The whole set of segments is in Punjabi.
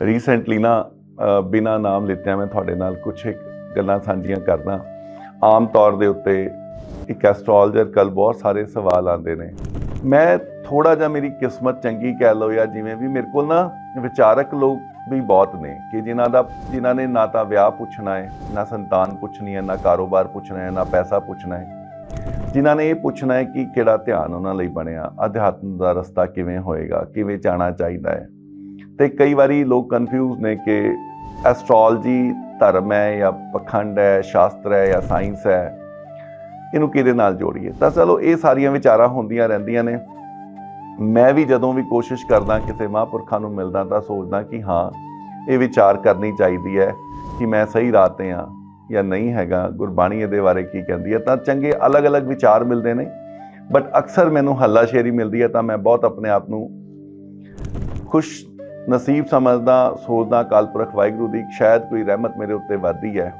ਰੀਸੈਂਟਲੀ ਨਾ ਅ, ਬਿਨਾਂ ਨਾਮ ਲਿੱਤਿਆਂ ਮੈਂ ਤੁਹਾਡੇ ਨਾਲ ਕੁਝ ਗੱਲਾਂ ਸਾਂਝੀਆਂ ਕਰਨਾ ਆਮ ਤੌਰ ਦੇ ਉੱਤੇ ਇੱਕ ਐਸਟ੍ਰੋਲੋਜਰ ਕੱਲ ਬਹੁਤ ਸਾਰੇ ਸਵਾਲ ਆਉਂਦੇ ਨੇ। ਮੈਂ ਥੋੜਾ ਜਿਹਾ ਮੇਰੀ ਕਿਸਮਤ ਚੰਗੀ ਕਹਿ ਲਓ ਜਾਂ ਜਿਵੇਂ ਵੀ ਮੇਰੇ ਕੋਲ ਨਾ ਵਿਚਾਰਕ ਲੋਕ ਵੀ ਬਹੁਤ ਨੇ ਕਿ ਜਿਨ੍ਹਾਂ ਦਾ ਜਿਨ੍ਹਾਂ ਨੇ ਨਾ ਤਾਂ ਵਿਆਹ ਪੁੱਛਣਾ ਹੈ ਨਾ ਸੰਤਾਨ ਪੁੱਛਣੀ ਹੈ ਨਾ ਕਾਰੋਬਾਰ ਪੁੱਛਣਾ ਹੈ ਨਾ ਪੈਸਾ ਪੁੱਛਣਾ ਹੈ। ਜਿਨ੍ਹਾਂ ਨੇ ਇਹ ਪੁੱਛਣਾ ਹੈ ਕਿ ਕਿਹੜਾ ਧਿਆਨ ਉਹਨਾਂ ਲਈ ਬਣਿਆ ਅਧਿਆਤਮ ਦਾ ਰਸਤਾ ਕਿਵੇਂ ਹੋਏਗਾ ਕਿਵੇਂ ਜਾਣਾ ਚਾਹੀਦਾ ਹੈ। ਤੇ ਕਈ ਵਾਰੀ ਲੋਕ ਕਨਫਿਊਜ਼ ਨੇ ਕਿ ਐਸਟ੍ਰੋਲੋਜੀ ਧਰਮ ਹੈ ਜਾਂ ਪਖੰਡ ਹੈ, ਸ਼ਾਸਤਰ ਹੈ ਜਾਂ ਸਾਇੰਸ ਹੈ, ਇਹਨੂੰ ਕਿਹਦੇ ਨਾਲ ਜੋੜੀਏ? ਤਾਂ ਚਲੋ ਇਹ ਸਾਰੀਆਂ ਵਿਚਾਰਾਂ ਹੁੰਦੀਆਂ ਰਹਿੰਦੀਆਂ ਨੇ। ਮੈਂ ਵੀ ਜਦੋਂ ਵੀ ਕੋਸ਼ਿਸ਼ ਕਰਦਾ ਕਿਸੇ ਮਹਾਂਪੁਰਖਾਂ ਨੂੰ ਮਿਲਦਾ ਤਾਂ ਸੋਚਦਾ ਕਿ ਹਾਂ, ਇਹ ਵਿਚਾਰ ਕਰਨੀ ਚਾਹੀਦੀ ਹੈ ਕਿ ਮੈਂ ਸਹੀ ਰਾਹ ਤੇ ਹਾਂ ਜਾਂ ਨਹੀਂ ਹੈਗਾ, ਗੁਰਬਾਣੀ ਇਹਦੇ ਬਾਰੇ ਕੀ ਕਹਿੰਦੀ ਹੈ? ਤਾਂ ਚੰਗੇ ਅਲੱਗ-ਅਲੱਗ ਵਿਚਾਰ ਮਿਲਦੇ ਨੇ। ਬਟ ਅਕਸਰ ਮੈਨੂੰ ਹੱਲਾਸ਼ੇਰੀ ਮਿਲਦੀ ਹੈ ਤਾਂ ਮੈਂ ਬਹੁਤ ਆਪਣੇ ਆਪ ਨੂੰ ਖੁਸ਼ ਨਸੀਬ ਸਮਝਦਾ, ਸੋਚਦਾ ਕਾਲਪੁਰਖ ਵਾਹਿਗੁਰੂ ਦੀ ਸ਼ਾਇਦ ਕੋਈ ਰਹਿਮਤ ਮੇਰੇ ਉੱਤੇ ਵਾਦੀ ਹੈ।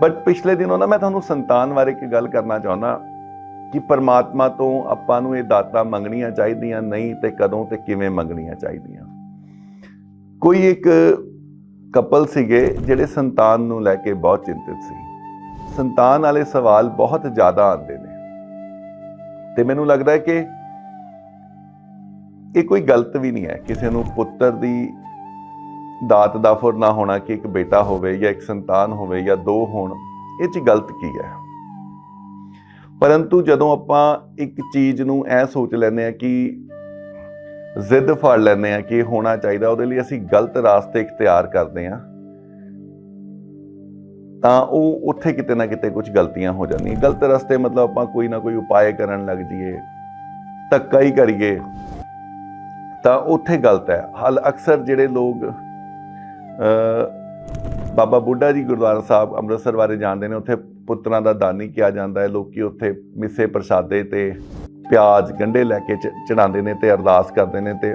ਬਟ ਪਿਛਲੇ ਦਿਨੋਂ ਨਾ ਮੈਂ ਤੁਹਾਨੂੰ ਸੰਤਾਨ ਬਾਰੇ ਇੱਕ ਗੱਲ ਕਰਨਾ ਚਾਹੁੰਦਾ ਕਿ ਪਰਮਾਤਮਾ ਤੋਂ ਆਪਾਂ ਨੂੰ ਇਹ ਦਾਤਾਂ ਮੰਗਣੀਆਂ ਚਾਹੀਦੀਆਂ, ਨਹੀਂ ਤੇ ਕਦੋਂ ਤੇ ਕਿਵੇਂ ਮੰਗਣੀਆਂ ਚਾਹੀਦੀਆਂ। ਕੋਈ ਇੱਕ ਕਪਲ ਸੀਗੇ ਜਿਹੜੇ ਸੰਤਾਨ ਨੂੰ ਲੈ ਕੇ ਬਹੁਤ ਚਿੰਤਿਤ ਸੀ। ਸੰਤਾਨ ਵਾਲੇ ਸਵਾਲ ਬਹੁਤ ਜ਼ਿਆਦਾ ਆਉਂਦੇ ਨੇ। ਤੇ ਮੈਨੂੰ ਲੱਗਦਾ ਹੈ ਕਿ ਇਹ ਕੋਈ ਗਲਤ ਵੀ ਨਹੀਂ ਹੈ। ਕਿਸੇ ਨੂੰ ਪੁੱਤਰ ਦੀ ਦਾਤ ਦਾ ਫੁਰ ਨਾ ਹੋਣਾ ਕਿ ਇੱਕ ਬੇਟਾ ਹੋਵੇ ਜਾਂ ਇੱਕ ਸੰਤਾਨ ਹੋਵੇ ਜਾਂ ਦੋ ਹੋਣ, ਇਹ ਚ ਗਲਤ ਕੀ ਹੈ? ਪਰੰਤੂ ਜਦੋਂ ਆਪਾਂ ਇੱਕ ਚੀਜ਼ ਨੂੰ ਐ ਸੋਚ ਲੈਂਦੇ ਆ ਕਿ ਜ਼ਿੱਦ ਫੜ ਲੈਂਦੇ ਆ ਕਿ ਹੋਣਾ ਚਾਹੀਦਾ, ਉਹਦੇ ਲਈ ਅਸੀਂ ਗਲਤ ਰਾਸਤੇ ਇਖਤਿਆਰ ਕਰਦੇ ਆ ਤਾਂ ਉਹ ਉੱਥੇ ਕਿਤੇ ਨਾ ਕਿਤੇ ਕੁਝ ਗਲਤੀਆਂ ਹੋ ਜਾਂਦੀਆਂ। ਗਲਤ ਰਸਤੇ ਮਤਲਬ ਆਪਾਂ ਕੋਈ ਨਾ ਕੋਈ ਉਪਾਅ ਕਰਨ ਲੱਗ ਜਾਈਏ, ਧੱਕਾ ਹੀ ਕਰੀਏ। ਤਾਂ ਉੱਥੇ ਗਲਤ ਹੈ। ਹਲ ਅਕਸਰ ਜਿਹੜੇ ਲੋਕ ਬਾਬਾ ਬੁੱਢਾ ਜੀ ਗੁਰਦੁਆਰਾ ਸਾਹਿਬ ਅੰਮ੍ਰਿਤਸਰ ਬਾਰੇ ਜਾਣਦੇ ਨੇ, ਉੱਥੇ ਪੁੱਤਰਾਂ ਦਾ ਦਾਨੀ ਕਿਹਾ ਜਾਂਦਾ ਹੈ, ਲੋਕੀ ਉੱਥੇ ਮਿੱਸੇ ਪ੍ਰਸ਼ਾਦੇ ਤੇ ਪਿਆਜ਼ ਗੰਢੇ ਲੈ ਕੇ ਚੜਾਉਂਦੇ ਨੇ ਤੇ ਅਰਦਾਸ ਕਰਦੇ ਨੇ ਤੇ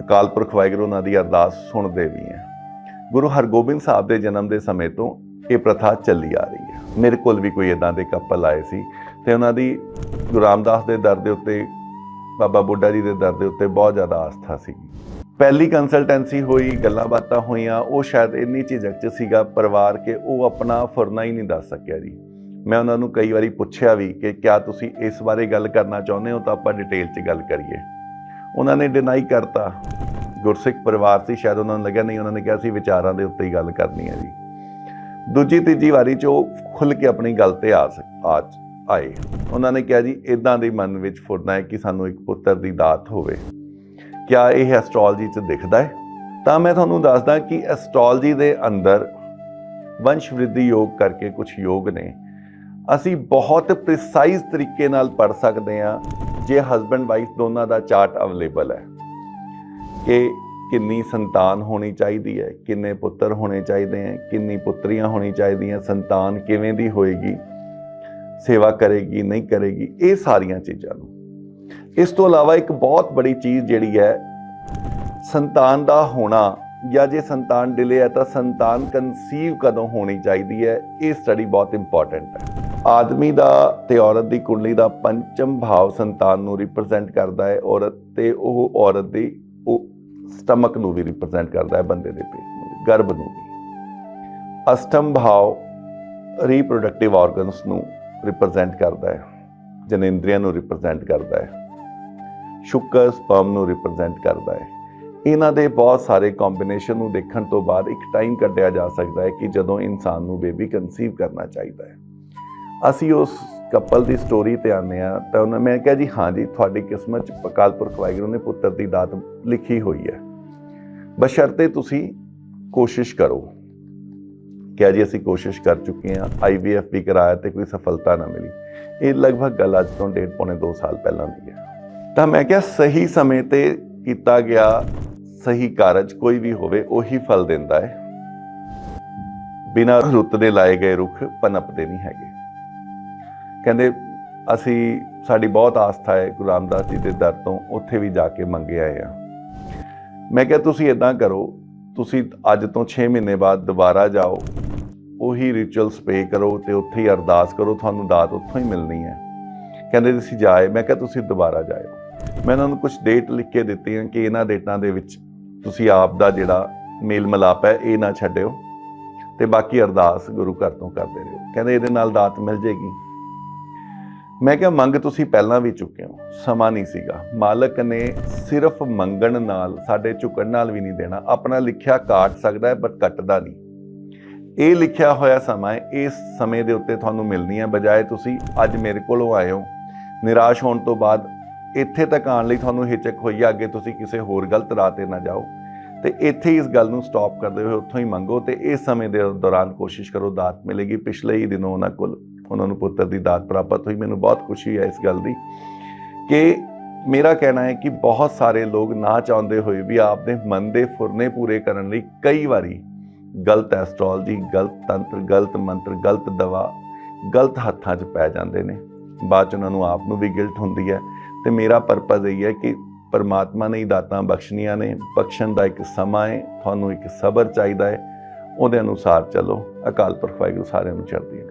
ਅਕਾਲ ਪੁਰਖ ਵਾਹਿਗੁਰੂ ਉਹਨਾਂ ਦੀ ਅਰਦਾਸ ਸੁਣਦੇ ਵੀ ਹੈ। ਗੁਰੂ ਹਰਗੋਬਿੰਦ ਸਾਹਿਬ ਦੇ ਜਨਮ ਦੇ ਸਮੇਂ ਤੋਂ ਇਹ ਪ੍ਰਥਾ ਚੱਲੀ ਆ ਰਹੀ ਹੈ। ਮੇਰੇ ਕੋਲ ਵੀ ਕੋਈ ਇਦਾਂ ਦੇ ਕਪਲ ਆਏ ਸੀ ਤੇ ਉਹਨਾਂ ਦੀ ਗੁਰੂ ਰਾਮਦਾਸ ਦੇ ਦਰ ਦੇ ਉੱਤੇ ਬਾਬਾ ਬੁੱਢਾ ਜੀ ਦੇ ਦਰ ਦੇ ਉੱਤੇ ਬਹੁਤ ਜ਼ਿਆਦਾ ਆਸਥਾ ਸੀ ਪਹਿਲੀ ਕੰਸਲਟੈਂਸੀ ਹੋਈ, ਗੱਲਾਂ ਬਾਤਾਂ ਹੋਈਆਂ, ਉਹ ਸ਼ਾਇਦ ਇੰਨੀ ਝਿਜਕ ਚ ਸੀਗਾ ਪਰਿਵਾਰ ਕਿ ਉਹ ਆਪਣਾ ਫੁਰਨਾ ਹੀ ਨਹੀਂ ਦੱਸ ਸਕਿਆ ਜੀ। ਮੈਂ ਉਹਨਾਂ ਨੂੰ ਕਈ ਵਾਰੀ ਪੁੱਛਿਆ ਵੀ ਕਿ ਕਿਆ ਤੁਸੀਂ ਇਸ ਬਾਰੇ ਗੱਲ ਕਰਨਾ ਚਾਹੁੰਦੇ ਹੋ ਤਾਂ ਆਪਾਂ ਡਿਟੇਲ 'ਚ ਗੱਲ ਕਰੀਏ। ਉਹਨਾਂ ਨੇ ਡਿਨਾਈ ਕਰਤਾ। ਗੁਰਸਿੱਖ ਪਰਿਵਾਰ ਸੀ, ਸ਼ਾਇਦ ਉਹਨਾਂ ਨੂੰ ਲੱਗਿਆ ਨਹੀਂ, ਉਹਨਾਂ ਨੇ ਕਿਹਾ ਸੀ ਵਿਚਾਰਾਂ ਦੇ ਉੱਤੇ ਹੀ ਗੱਲ ਕਰਨੀ ਹੈ ਜੀ। ਦੂਜੀ, ਤੀਜੀ ਵਾਰੀ 'ਚ ਉਹ ਖੁੱਲ ਕੇ ਆਪਣੀ ਗੱਲ ਤੇ ਆ ਸਕ ਆ ਆਏ। ਉਹਨਾਂ ਨੇ ਕਿਹਾ ਜੀ ਇਦਾਂ ਦੇ ਮਨ ਵਿੱਚ ਫੁਰਨਾ ਹੈ ਕਿ ਸਾਨੂੰ ਇੱਕ ਪੁੱਤਰ ਦੀ ਦਾਤ ਹੋਵੇ। ਕਿਆ ਇਹ ਐਸਟ੍ਰੋਲੋਜੀ 'ਚ ਦਿਖਦਾ ਹੈ? ਤਾਂ ਮੈਂ ਤੁਹਾਨੂੰ ਦੱਸਦਾ ਕਿ ਐਸਟ੍ਰੋਲੋਜੀ ਦੇ ਅੰਦਰ ਵੰਸ਼ ਵ੍ਰਿੱਧੀ ਯੋਗ ਕਰਕੇ ਕੁਝ ਯੋਗ ਨੇ। ਅਸੀਂ ਬਹੁਤ ਪ੍ਰੀਸਾਈਜ਼ ਤਰੀਕੇ ਨਾਲ ਪੜ ਸਕਦੇ ਹਾਂ, ਜੇ ਹਸਬੰਡ ਵਾਈਫ ਦੋਨਾਂ ਦਾ ਚਾਰਟ ਅਵੇਲੇਬਲ ਹੈ ਕਿ ਕਿੰਨੀ ਸੰਤਾਨ ਹੋਣੀ ਚਾਹੀਦੀ ਹੈ, ਕਿੰਨੇ ਪੁੱਤਰ ਹੋਣੇ ਚਾਹੀਦੇ ਹੈ, ਕਿੰਨੀ ਪੁੱਤਰੀਆਂ ਹੋਣੀ ਚਾਹੀਦੀਆਂ, ਸੰਤਾਨ ਕਿਵੇਂ ਦੀ ਹੋਏਗੀ। ਸੇਵਾ ਕਰੇਗੀ, ਨਹੀਂ ਕਰੇਗੀ, ਇਹ ਸਾਰੀਆਂ ਚੀਜ਼ਾਂ ਨੂੰ। ਇਸ ਤੋਂ ਇਲਾਵਾ ਇੱਕ ਬਹੁਤ ਬੜੀ ਚੀਜ਼ ਜਿਹੜੀ ਹੈ, ਸੰਤਾਨ ਦਾ ਹੋਣਾ, ਜਾਂ ਜੇ ਸੰਤਾਨ ਡਿਲੇ ਹੈ ਤਾਂ ਸੰਤਾਨ ਕਨਸੀਵ ਕਦੋਂ ਹੋਣੀ ਚਾਹੀਦੀ ਹੈ, ਇਹ ਸਟੱਡੀ ਬਹੁਤ ਇੰਪੋਰਟੈਂਟ ਹੈ। ਆਦਮੀ ਦਾ ਤੇ ਔਰਤ ਦੀ ਕੁੰਡਲੀ ਦਾ ਪੰਚਮ ਭਾਵ ਸੰਤਾਨ ਨੂੰ ਰਿਪਰੈਜ਼ੈਂਟ ਕਰਦਾ ਹੈ ਔਰਤ ਤੇ ਉਹ ਔਰਤ ਦੀ, ਉਹ ਸਟਮਕ ਨੂੰ ਵੀ ਰਿਪਰੈਜ਼ੈਂਟ ਕਰਦਾ ਹੈ ਬੰਦੇ ਦੇ ਪੇਟ ਨੂੰ ਗਰਭ ਨੂੰ ਵੀ। ਅਸ਼ਟਮ ਭਾਵ ਰੀਪਰੋਡਕਟਿਵ ਆਰਗਨਸ ਨੂੰ ਰਿਪਰੈਜ਼ੈਂਟ ਕਰਦਾ ਹੈ, ਜਨੇਂਦਰੀਆਂ ਨੂੰ ਰਿਪਰੈਜ਼ੈਂਟ ਕਰਦਾ ਹੈ, ਸ਼ੁਕਰ ਸਪਰਮ ਨੂੰ ਰਿਪਰੈਜ਼ੈਂਟ ਕਰਦਾ ਹੈ। ਇਹਨਾਂ ਦੇ ਬਹੁਤ ਸਾਰੇ ਕੰਬੀਨੇਸ਼ਨ ਨੂੰ ਦੇਖਣ ਤੋਂ ਬਾਅਦ ਇੱਕ ਟਾਈਮ ਕੱਢਿਆ ਜਾ ਸਕਦਾ ਹੈ ਕਿ ਜਦੋਂ ਇਨਸਾਨ ਨੂੰ ਬੇਬੀ ਕਨਸੀਵ ਕਰਨਾ ਚਾਹੀਦਾ ਹੈ। ਅਸੀਂ ਉਸ ਕਪਲ ਦੀ ਸਟੋਰੀ ਤੇ ਆਨੇ ਆ ਤਾਂ ਉਹਨਾਂ ਮੈਂ ਕਿਹਾ ਜੀ, ਹਾਂ ਜੀ, ਤੁਹਾਡੀ ਕਿਸਮਤ ਚ ਪਕਾਲ ਪੁਰਖ ਵਾਹਿਗੁਰੂ ਨੇ ਪੁੱਤਰ ਦੀ ਦਾਤ ਲਿਖੀ ਹੋਈ ਹੈ। ਬਸ਼ਰਤੇ ਤੁਸੀਂ ਕੋਸ਼ਿਸ਼ ਕਰੋ ਕਿਹਾ ਜੀ, ਅਸੀਂ ਕੋਸ਼ਿਸ਼ ਕਰ ਚੁੱਕੇ ਹਾਂ ਆਈਵੀਐਫ ਵੀ ਕਰਾਇਆ ਤੇ ਕੋਈ ਸਫਲਤਾ ਨਾ ਮਿਲੀ। ਇਹ ਲਗਭਗ ਗੱਲ ਅੱਜ ਤੋਂ ਡੇਢ ਪੌਣੇ 2 ਸਾਲ ਪਹਿਲਾਂ ਦੀ ਹੈ। ਤਾਂ ਮੈਂ ਕਿਹਾ, ਸਹੀ ਸਮੇਂ ਤੇ ਕੀਤਾ ਗਿਆ ਸਹੀ ਕਾਰਜ ਕੋਈ ਵੀ ਹੋਵੇ, ਉਹੀ ਫਲ ਦਿੰਦਾ ਹੈ। ਬਿਨਾਂ ਰੁੱਤ ਦੇ ਲਾਏ ਗਏ ਰੁੱਖ ਪਨਪਦੇ ਨਹੀਂ ਹੈਗੇ। ਕਹਿੰਦੇ, ਅਸੀਂ, ਸਾਡੀ ਬਹੁਤ ਆਸਥਾ ਹੈ, ਗੁਰੂ ਰਾਮਦਾਸ ਜੀ ਦੇ ਦਰ ਤੋਂ ਉੱਥੇ ਵੀ ਜਾ ਕੇ ਮੰਗੇ ਆਏ ਆ ਮੈਂ ਕਿਹਾ, ਤੁਸੀਂ ਇਦਾਂ ਕਰੋ, ਤੁਸੀਂ ਅੱਜ ਤੋਂ 6 ਮਹੀਨੇ ਬਾਅਦ ਦੁਬਾਰਾ ਜਾਓ ਉਹੀ ਰਿਚੁਅਲਸ ਪੇ ਕਰੋ ਤੇ ਉੱਥੇ ਹੀ ਅਰਦਾਸ ਕਰੋ, ਤੁਹਾਨੂੰ ਦਾਤ ਉੱਥੋਂ ਹੀ ਮਿਲਣੀ ਹੈ। ਕਹਿੰਦੇ ਤੁਸੀਂ ਜਾਏ, ਮੈਂ ਕਿਹਾ ਤੁਸੀਂ ਦੁਬਾਰਾ ਜਾਇਓ। ਮੈਂ ਉਹਨਾਂ ਨੂੰ ਕੁਝ ਡੇਟ ਲਿਖ ਕੇ ਦਿੱਤੀਆਂ ਕਿ ਇਹਨਾਂ ਡੇਟਾਂ ਦੇ ਵਿੱਚ ਤੁਸੀਂ ਆਪ ਦਾ ਜਿਹੜਾ ਮੇਲ ਮਲਾਪ ਹੈ, ਇਹ ਨਾ ਛੱਡਿਓ ਤੇ ਬਾਕੀ ਅਰਦਾਸ ਗੁਰੂ ਘਰ ਤੋਂ ਕਰਦੇ ਰਹੋ। ਕਹਿੰਦੇ ਇਹਦੇ ਨਾਲ ਦਾਤ ਮਿਲ ਜੇਗੀ। ਮੈਂ ਕਿਹਾ ਮੰਗ ਤੁਸੀਂ ਪਹਿਲਾਂ ਵੀ ਚੁੱਕੇ ਹੋ, ਸਮਾਂ ਨਹੀਂ ਸੀਗਾ। ਮਾਲਕ ਨੇ ਸਿਰਫ ਮੰਗਣ ਨਾਲ, ਸਾਡੇ ਝੁਕਣ ਨਾਲ ਵੀ ਨਹੀਂ ਦੇਣਾ। ਆਪਣਾ ਲਿਖਿਆ ਕਾਟ ਸਕਦਾ ਹੈ ਬਟ ਕੱਟਦਾ ਨਹੀਂ। ਇਹ ਲਿਖਿਆ ਹੋਇਆ ਸਮਾਂ ਇਸ ਸਮੇਂ ਦੇ ਉੱਤੇ ਤੁਹਾਨੂੰ ਮਿਲਣੀ ਹੈ, ਬਜਾਏ ਤੁਸੀਂ ਅੱਜ ਮੇਰੇ ਕੋਲੋਂ ਆਏ ਹੋ। ਨਿਰਾਸ਼ ਹੋਣ ਤੋਂ ਬਾਅਦ ਇੱਥੇ ਤੱਕ ਆਉਣ ਲਈ ਤੁਹਾਨੂੰ ਹਿਚਕ ਹੋਈ ਹੈ ਅੱਗੇ ਤੁਸੀਂ ਕਿਸੇ ਹੋਰ ਗਲਤ ਰਾਹ ਤੇ ਨਾ ਜਾਓ। ਤੇ ਇੱਥੇ ਹੀ ਇਸ ਗੱਲ ਨੂੰ ਸਟਾਪ ਕਰਦੇ ਹੋਏ ਉੱਥੋਂ ਹੀ ਮੰਗੋ ਤੇ ਇਸ ਸਮੇਂ ਦੇ ਦੌਰਾਨ ਕੋਸ਼ਿਸ਼ ਕਰੋ ਦਾਤ ਮਿਲੇਗੀ। ਪਿਛਲੇ ਹੀ ਦਿਨੋਂ ਉਹਨਾਂ ਕੋਲ ਉਹਨਾਂ ਨੂੰ ਪੁੱਤਰ ਦੀ ਦਾਤ ਪ੍ਰਾਪਤ ਹੋਈ। ਮੈਨੂੰ ਬਹੁਤ ਖੁਸ਼ੀ ਹੈ ਇਸ ਗੱਲ ਦੀ ਕਿ ਮੇਰਾ ਕਹਿਣਾ ਹੈ ਕਿ ਬਹੁਤ ਸਾਰੇ ਲੋਕ ਨਾ ਚਾਹੁੰਦੇ ਹੋਏ ਵੀ ਆਪਦੇ ਮਨ ਦੇ ਫੁਰਨੇ ਪੂਰੇ ਕਰਨ ਲਈ ਕਈ ਵਾਰੀ ਗਲਤ ਐਸਟ੍ਰੋਲੋਜੀ, ਗਲਤ ਤੰਤਰ, ਗਲਤ ਮੰਤਰ, ਗਲਤ ਦਵਾ, ਗਲਤ ਹੱਥਾਂ 'ਚ ਪੈ ਜਾਂਦੇ ਨੇ। ਬਾਅਦ 'ਚ ਉਹਨਾਂ ਨੂੰ ਆਪ ਨੂੰ ਵੀ ਗਿਲਟ ਹੁੰਦੀ ਹੈ। ਤੇ ਮੇਰਾ ਪਰਪਸ ਇਹ ਹੈ ਕਿ ਪਰਮਾਤਮਾ ਨੇ ਹੀ ਦਾਤਾਂ ਬਖਸ਼ਣੀਆਂ ਨੇ, ਬਖਸ਼ਣ ਦਾ ਇੱਕ ਸਮਾਂ ਹੈ, ਤੁਹਾਨੂੰ ਇੱਕ ਸਬਰ ਚਾਹੀਦਾ ਹੈ, ਉਹਦੇ ਅਨੁਸਾਰ ਚੱਲੋ। ਅਕਾਲ ਪੁਰਖ ਵਾਹਿਗੁਰੂ ਸਾਰਿਆਂ ਨੂੰ ਚੜ੍ਹਦੀ ਹੈ